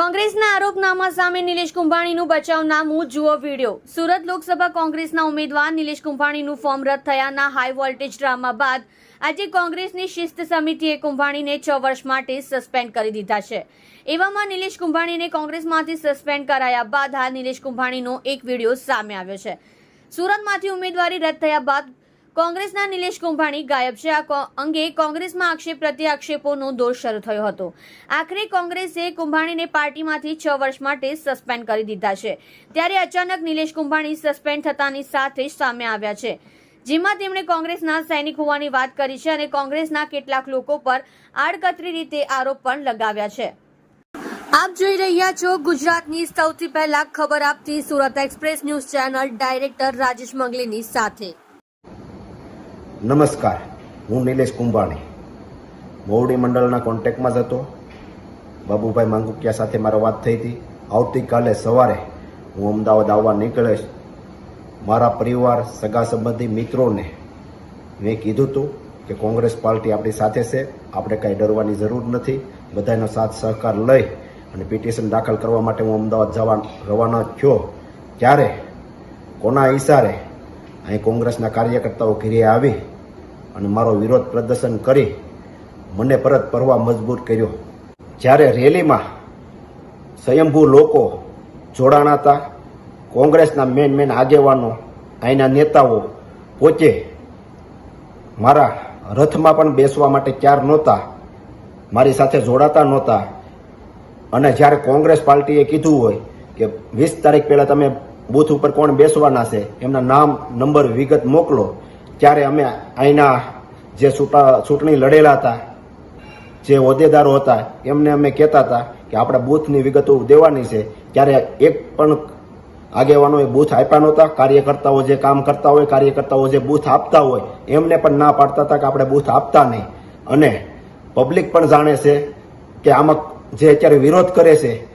કોંગ્રેસના આરોપનામા સામે નિલેશ કુંભાણીનું બચાવનામું જુઓ વીડિયો. સુરત લોકસભા કોંગ્રેસના ઉમેદવાર નિલેશ કુંભાણીનું ફોર્મ રદ થયાના હાઈ વોલ્ટેજ ડ્રામા બાદ આજે કોંગ્રેસની શિસ્ત સમિતિએ કુંભાણીને છ વર્ષ માટે સસ્પેન્ડ કરી દીધા છે. એવામાં નિલેશ કુંભાણીને કોંગ્રેસમાંથી સસ્પેન્ડ કરાયા બાદ હાલ નિલેશ કુંભાણીનો એક વીડિયો સામે આવ્યો છે. સુરતમાંથી ઉમેદવારી રદ થયા બાદ કોંગ્રેસના નિલેશ કુંભાણી ગાયબ છે. આ અંગે કોંગ્રેસમાં આક્ષેપ પ્રત્યે આક્ષેપોનો દોર શરૂ થયો હતો. આખરે કોંગ્રેસે કુંભાણીને પાર્ટીમાંથી છ વર્ષ માટે સસ્પેન્ડ કરી દીધા છે. ત્યારે અચાનક નિલેશ કુંભાણી સસ્પેન્ડ થતાની સાથે જ સામે આવ્યા છે. જેમાં તેમણે કોંગ્રેસના સૈનિક હોવાની વાત કરી છે અને કોંગ્રેસના કેટલાક લોકો પર આડકતરી રીતે આરોપ પણ લગાવ્યા છે. આપ જોઈ રહ્યા છો ગુજરાતની સૌથી પહેલા ખબર આપતી Surat express news channel director Rajesh મંગલીની સાથે. નમસ્કાર, હું નિલેશ કુંભાણી. મોવડી મંડળના કોન્ટેક્ટમાં જ હતો. બાબુભાઈ માંગુકિયા સાથે મારો વાત થઈ હતી. આવતીકાલે સવારે હું અમદાવાદ આવવા નીકળીશ. મારા પરિવાર, સગા સંબંધી મિત્રોને મેં કીધું હતું કે કોંગ્રેસ પાર્ટી આપણી સાથે છે. આપણે કાંઈ ડરવાની જરૂર નથી. બધાનો સાથ સહકાર લઈ અને પિટિશન દાખલ કરવા માટે હું અમદાવાદ જવા રવાના થયો. ત્યારે કોના ઈશારે અહીં કોંગ્રેસના કાર્યકર્તાઓ ઘેરે આવી અને મારો વિરોધ પ્રદર્શન કરી મને પરત ફરવા મજબૂર કર્યો. જ્યારે રેલીમાં સ્વયંભૂ લોકો જોડાણા હતા, કોંગ્રેસના મેન મેન આગેવાનો, અહીંના નેતાઓ પોતે મારા રથમાં પણ બેસવા માટે ક્યાર નહોતા, મારી સાથે જોડાતા નહોતા. અને જ્યારે કોંગ્રેસ પાર્ટીએ કીધું હોય કે વીસ તારીખ પહેલાં તમે બૂથ ઉપર કોણ બેસવાના છે, એમના નામ, નંબર, વિગત મોકલો. ત્યારે અમે અહીંના જે ચૂંટા- ચૂંટણી લડેલા હતા, જે હોદ્દેદારો હતા, એમને અમે કહેતા હતા કે આપણે બૂથની વિગતો દેવાની છે. ત્યારે એક પણ આગેવાનોએ બૂથ આપ્યા નહોતા. કાર્યકર્તાઓ જે કામ કરતા હોય, કાર્યકર્તાઓ જે બૂથ આપતા હોય, એમને પણ ના પાડતા હતા કે આપણે બૂથ આપતા નહીં. અને પબ્લિક પણ જાણે છે કે આમાં જે અત્યારે વિરોધ કરે છે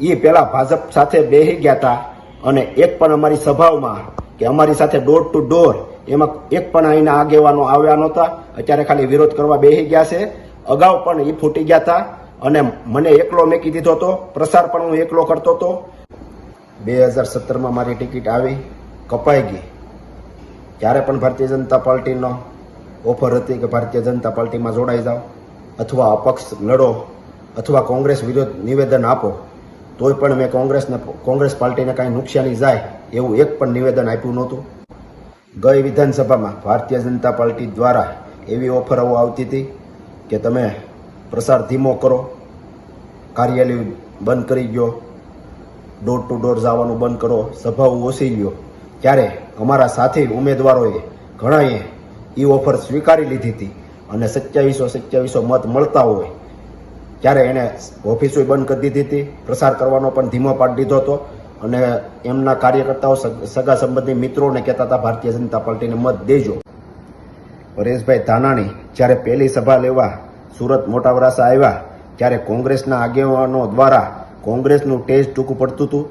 એ પહેલાં ભાજપ સાથે બેસી ગયા હતા. અને એક પણ અમારી સભાઓમાં કે અમારી સાથે ડોર ટુ ડોર એમાં એક પણ અહીંના આગેવાનો આવ્યા નહોતા. અત્યારે ખાલી વિરોધ કરવા બેસી ગયા છે. અગાઉ પણ એ ફૂટી ગયા હતા અને મને એકલો મેકી દીધો હતો. પ્રસાર પણ હું એકલો કરતો હતો. બે હજાર સત્તરમાં મારી ટિકિટ આવી. કપાઈ ગઈ. ત્યારે પણ ભારતીય જનતા પાર્ટીનો ઓફર હતી કે ભારતીય જનતા પાર્ટીમાં જોડાઈ જાઓ અથવા અપક્ષ લડો અથવા કોંગ્રેસ વિરુદ્ધ નિવેદન આપો, તોય પણ મેં કોંગ્રેસને કોંગ્રેસ પાર્ટીને કાંઈ નુકસાની જાય એવું એક પણ નિવેદન આપ્યું નહોતું. ગઈ વિધાનસભામાં ભારતીય જનતા પાર્ટી દ્વારા એવી ઓફરો આવતી હતી કે તમે પ્રસાર ધીમો કરો, કાર્યાલય બંધ કરી ગયો ડોર ટુ ડોર જવાનું બંધ કરો, સભાઓ ઓછી ગયો ત્યારે અમારા સાથી ઉમેદવારોએ ઘણાએ એ ઓફર સ્વીકારી લીધી હતી અને સત્યાવીસો સત્યાવીસો મત મળતા હોય ત્યારે એણે ઓફિસો બંધ કરી દીધી હતી. પ્રસાર કરવાનો પણ ધીમો પાડી દીધો હતો. અને એમના કાર્યકર્તાઓ સગ- સંબંધી મિત્રોને કહેતા હતા, ભારતીય જનતા પાર્ટીને મત દેજો. પરેશભાઈ ધાનાણી જ્યારે પહેલી સભા લેવા સુરત મોટા વરાસા આવ્યા, ત્યારે કોંગ્રેસના આગેવાનો દ્વારા કોંગ્રેસનું ટેજ ટૂંકું પડતું હતું.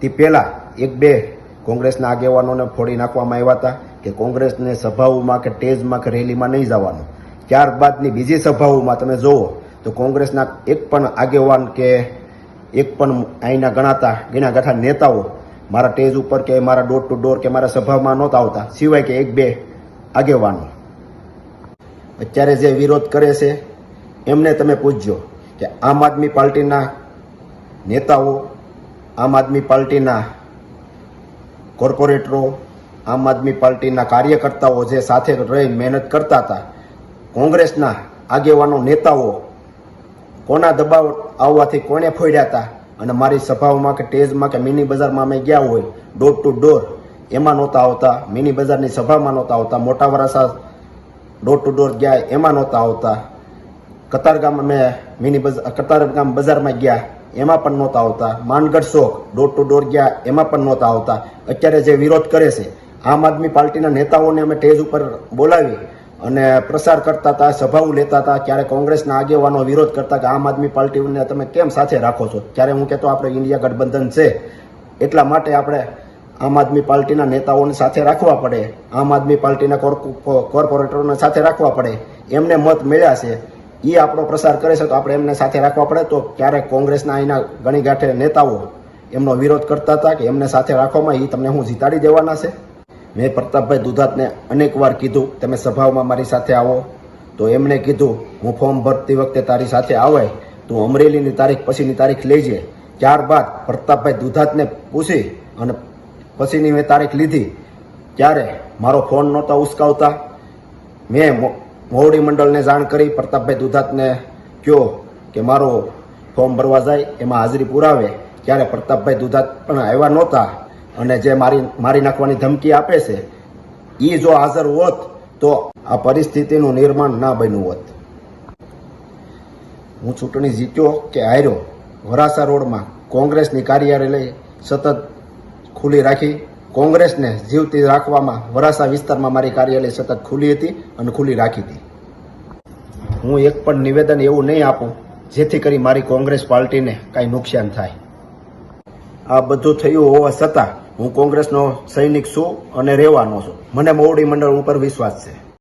તે પહેલાં એક બે કોંગ્રેસના આગેવાનોને ફોડી નાખવામાં આવ્યા હતા કે કોંગ્રેસને સભાઓમાં કે ટેજમાં કે રેલીમાં નહીં જવાનું. ત્યારબાદની બીજી સભાઓમાં તમે જુઓ તો કોંગ્રેસના એક પણ આગેવાન કે એક પણ અહીંના ગણાતા ગીણા ગાંઠા નેતાઓ મારા ટેજ ઉપર કે મારા ડોર ટુ ડોર કે મારા સભામાં નહોતા આવતા. સિવાય કે એક બે આગેવાનો. અત્યારે જે વિરોધ કરે છે, એમને તમે પૂછજો કે આમ આદમી પાર્ટીના નેતાઓ, આમ આદમી પાર્ટીના કોર્પોરેટરો, આમ આદમી પાર્ટીના કાર્યકર્તાઓ જે સાથે રહી મહેનત કરતા હતા, કોંગ્રેસના આગેવાનો નેતાઓ કોના દબાવ આવવાથી કોને ફોડ્યા હતા અને મારી સભાઓમાં કે ટેજમાં કે મિની બજારમાં અમે ગયા હોય ડોર ટુ ડોર એમાં નહોતા આવતા. મિની બજારની સભામાં નહોતા આવતા. મોટા વરાસા ડોર ટુ ડોર ગયા, એમાં નહોતા આવતા. કતારગામ અમે મિની બજાર કતારગામ બજારમાં ગયા, એમાં પણ નહોતા આવતા. Mangadh Chowk door to door ગયા, એમાં પણ નહોતા આવતા. અત્યારે જે વિરોધ કરે છે, આમ આદમી પાર્ટીના નેતાઓને અમે ટેજ ઉપર બોલાવી અને પ્રસાર કરતા હતા, સભાઓ લેતા હતા ત્યારે કોંગ્રેસના આગેવાનો વિરોધ કરતા કે આમ આદમી પાર્ટીને તમે કેમ સાથે રાખો છો? ત્યારે હું કહેતો, આપણે ઇન્ડિયા ગઠબંધન છે, એટલા માટે આપણે આમ આદમી પાર્ટીના નેતાઓને સાથે રાખવા પડે, આમ આદમી પાર્ટીના કોર્પો- કોર્પોરેટરોને સાથે રાખવા પડે. એમને મત મળ્યા છે. એ આપણો પ્રસાર કરે છે તો આપણે એમને સાથે રાખવા પડે. તો ક્યારેક કોંગ્રેસના અહીંના ગણી ગાંઠે નેતાઓ એમનો વિરોધ કરતા હતા કે એમને સાથે રાખવામાં એ તમને હું જીતાડી દેવાના છે. મેં પ્રતાપભાઈ દુધાતને અનેક વાર કીધું, તમે સભાઓમાં મારી સાથે આવો. તો એમણે કીધું, હું ફોર્મ ભરતી વખતે તારી સાથે આવે, તું અમરેલીની તારીખ પછીની તારીખ લેજે. ત્યારબાદ પ્રતાપભાઈ દુધાતને પૂછી, અને પછીની મેં તારીખ લીધી. ત્યારે મારો ફોન નહોતા ઉસકાવતા. મેં મો- મોવડી મંડળને જાણ કરી, પ્રતાપભાઈ દુધાતને કહ્યો કે મારો ફોર્મ ભરવા જાય, એમાં હાજરી પુરાવે. ત્યારે પ્રતાપભાઈ દુધાત પણ આવ્યા નહોતા. અને જે મારી મારી નાખવાની ધમકી આપે છે એ જો હાજર હોત તો આ પરિસ્થિતિનું નિર્માણ ના બન્યું હોત. હું ચૂંટણી જીત્યો કે હાર્યો વરાસા રોડમાં કોંગ્રેસની કાર્યાલય સતત ખુલ્લી રાખી, કોંગ્રેસને જીવતી રાખવામાં વરાસા વિસ્તારમાં મારી કાર્યાલય સતત ખુલ્લી હતી અને ખુલ્લી રાખી હતી. હું એક પણ નિવેદન એવું નહીં આપું, જેથી કરી મારી કોંગ્રેસ પાર્ટીને કાંઈ નુકસાન થાય. આ બધું થયું હોવા છતાં હું કોંગ્રેસનો સૈનિક છું અને રહેવાનો છું. મને મોવડી મંડળ ઉપર વિશ્વાસ છે.